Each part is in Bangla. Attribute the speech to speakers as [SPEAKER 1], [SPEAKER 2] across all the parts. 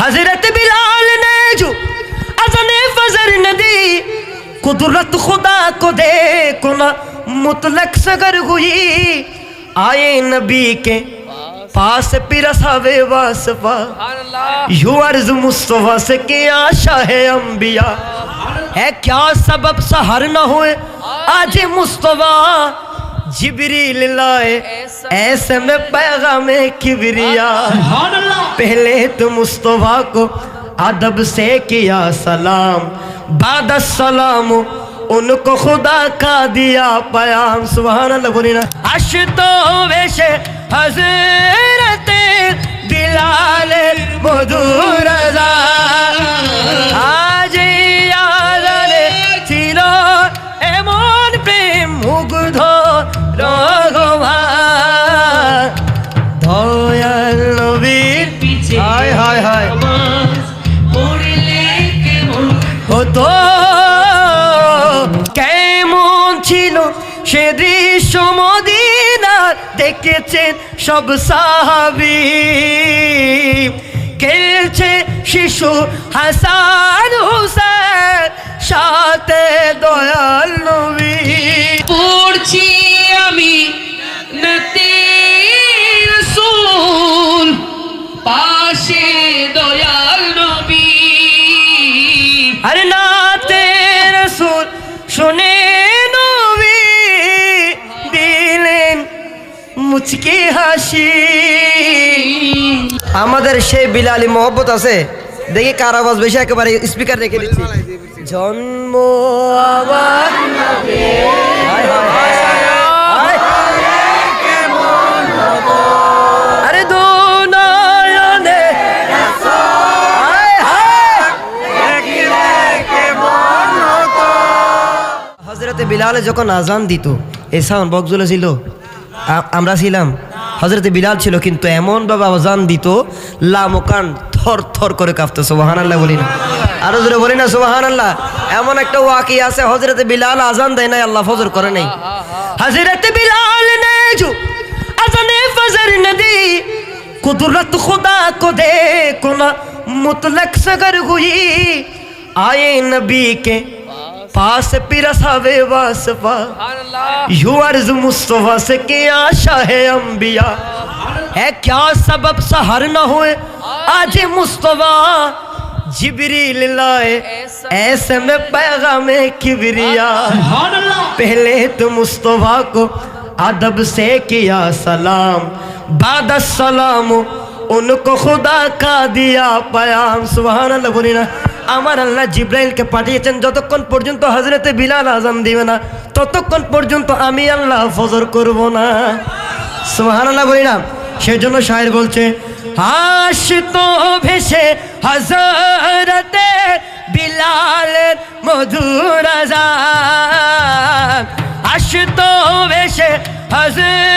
[SPEAKER 1] حضرت بلال نے جو اذن فضر ندی قدرت خدا کو دیکھو نہ مطلق سگر ہوئی آئے نبی کے پاس پی رساوے واسفا یو عرض مصطفیٰ سے کیا شاہ انبیاء۔ ہے کیا سبب سہر نہ ہوئے؟ آج مصطفیٰ جبریل لائے۔ ایسے میں پیغام کبریا۔ پہلے تو مصطفیٰ کو عدب سے کیا سلام۔ بعد السلام ان کو خدا کا دیا پیام۔ سبحان اللہ بولی عشتو اشتو ویش حضرت دلال مدور رضا۔ آہ সে দৃশ্য মদিনার দেখেছেন সব সাহাবি। খেলছে শিশু হাসান হুসেন সাথে দয়াল নবী। মুচকি হাসি। আমাদের সেই বিলালি মহব্বত আছে। দেখি কার আওয়াজ বেশি একেবারে স্পিকার রেখে দিচ্ছি। জন্ম আবার বিলালে যখন আজান দিত, এই সাউন্ড বক্সগুলো ছিল আমরা ছিলাম। হজরতে বিলাল ছিল, কিন্তু এমনভাবে আওয়াজান দিত লামোকান থর থর করে কাঁপতো সোহান আল্লাহ বলি না। আর জোরে বলি না সোবাহান আল্লাহ এমন একটা ওয়াকি আছে হজরতে বিলাল আজান দেয় নাই, আল্লাহ ফজর করে নাই। হজরত বিলাল নে আজানে ফজর নদি, কুদরত খুদা কো দে কোনা মুতলক সগর হুই, আয়ে নবী কে پاس پی رسا وے واسفا یو عرض مصطفیٰ سے کیا شاہ انبیاء۔ اے کیا سبب سہر نہ ہوئے؟ آج مصطفیٰ جبریل لائے۔ ایسے میں پیغام کبریا۔ پہلے تو مصطفیٰ کو عدب سے کیا سلام بعد السلام উনকো খুদা কা দিয়া পায়াম সুহান বলি না আমার আল্লাহ জিব্রাইলকে পাঠিয়েছেন যতক্ষণ পর্যন্ত হজরতে বিলাল আজম দিবে না ততক্ষণ পর্যন্ত আমি আল্লাহ ফজর করব না সুহান আল্লাহ বলি না সেই জন্য শায়ের বলছে হাস তো ভেসে হজরতে বিলাল মধুর আজান। হাস তো ভেসে হজর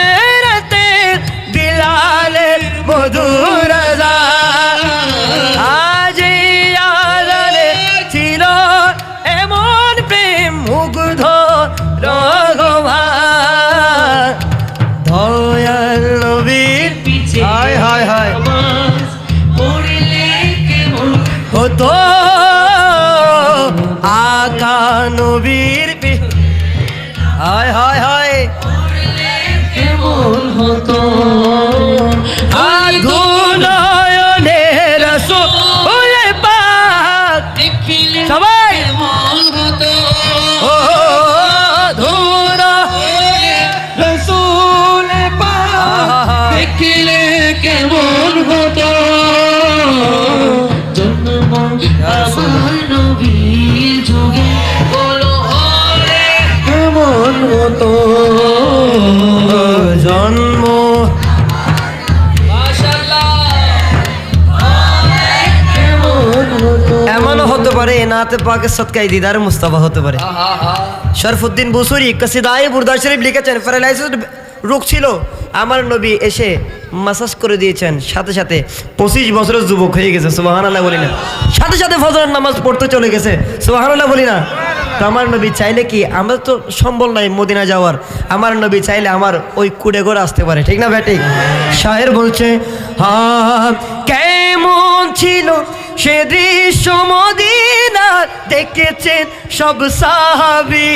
[SPEAKER 1] হয় হায় হায়। হায়
[SPEAKER 2] কেমন হতো?
[SPEAKER 1] আধুনয়নে
[SPEAKER 2] জন্ম।
[SPEAKER 1] কেমন হতো পারে, নাতে পাকের সৎকাই দিদার মুস্তাফা হতে পারে। শরফুদ্দিন বুসুরি কসিদাই বুরদা শরীফ লিখেছেন প্যারালাইসিস রোগ ছিল। আমার নবী এসে মাসাজ করে দিয়েছেন, সাথে সাথে পঁচিশ বছরের যুবক হয়ে গেছে সুবাহান আল্লাহ বলি না। সাথে সাথে ফজরের নামাজ পড়তে চলে গেছে সুবাহান আল্লাহ বলি না। তো আমার নবী চাইলে কি? আমরা তো সম্বল নাই মদিনা যাওয়ার। আমার নবী চাইলে আমার ওই কুড়ে করে আসতে পারে, ঠিক না ব্যাটিক? শায়ের বলছে কেমন ছিল সে দৃশ্য মদিনার? দেখেছেন সব সাহাবি।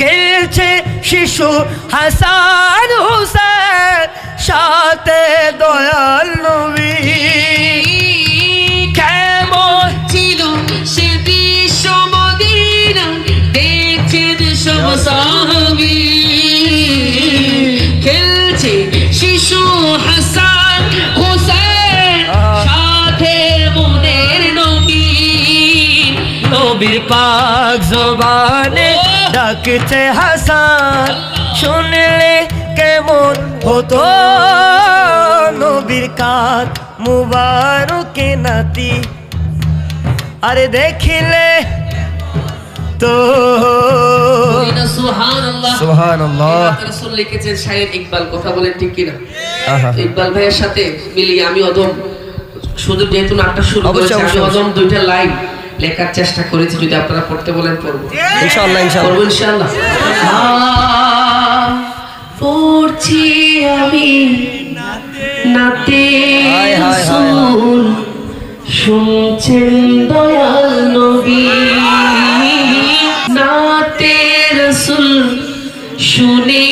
[SPEAKER 1] খেলছে শিশু হাসান হুসেন সাথে নবীর পাক জবানে ডাকছে হাসান। শুনলে কেমন হতো? নবীর কাত মুবারকে নাতি। আরে দেখিলে তো।
[SPEAKER 2] লিখেছেন শায়ের ইকবাল। কথা বলেন ঠিক কিনা? ইকবাল ভাইয়ের সাথে মিলিয়ে আমি অদম শুধু যেহেতু নাটক শুরু করেছি আমি অদম দুইটা লাইন লেখার চেষ্টা করেছি যদি আপনারা পড়তে বলেন পড়ব।
[SPEAKER 1] ইনশাআল্লাহ ইনশাআল্লাহ।
[SPEAKER 2] ইনশাআল্লাহ। পড়ছি আমি নাতে। রাসূল শুনছেন দয়াল নবী। নাতে রসুল শুনে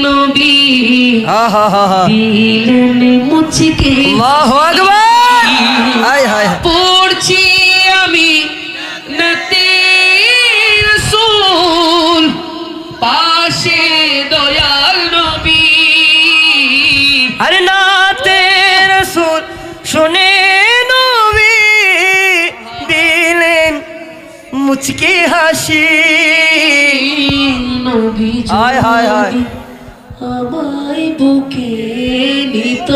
[SPEAKER 2] নবী।
[SPEAKER 1] আহা হা হা
[SPEAKER 2] দিলেন মুচকে।
[SPEAKER 1] আল্লাহু আকবার! হায় হায় শুনে নবী দিলেন মুচকি হাসি হায়, হায়, হায়।
[SPEAKER 2] আমায় বুকে নিত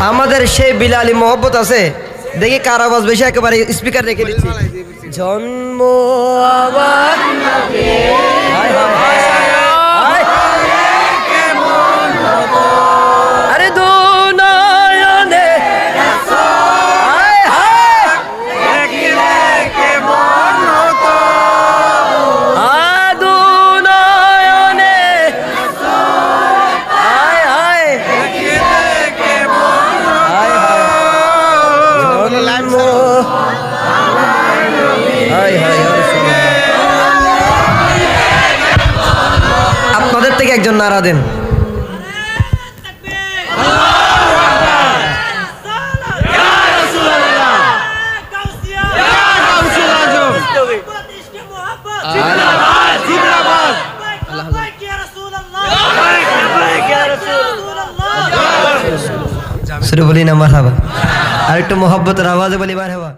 [SPEAKER 1] আমাদের সেই বিলালি মহব্বত আছে। দেখি কার আওয়াজ বেশি? একেবারে স্পিকার রেখে দিচ্ছি। জন্ম আবার নারা দেন। শুরু বলি না মারহাবা। আর একটু মোহব্বতের আওয়াজে বলি মারহাবা।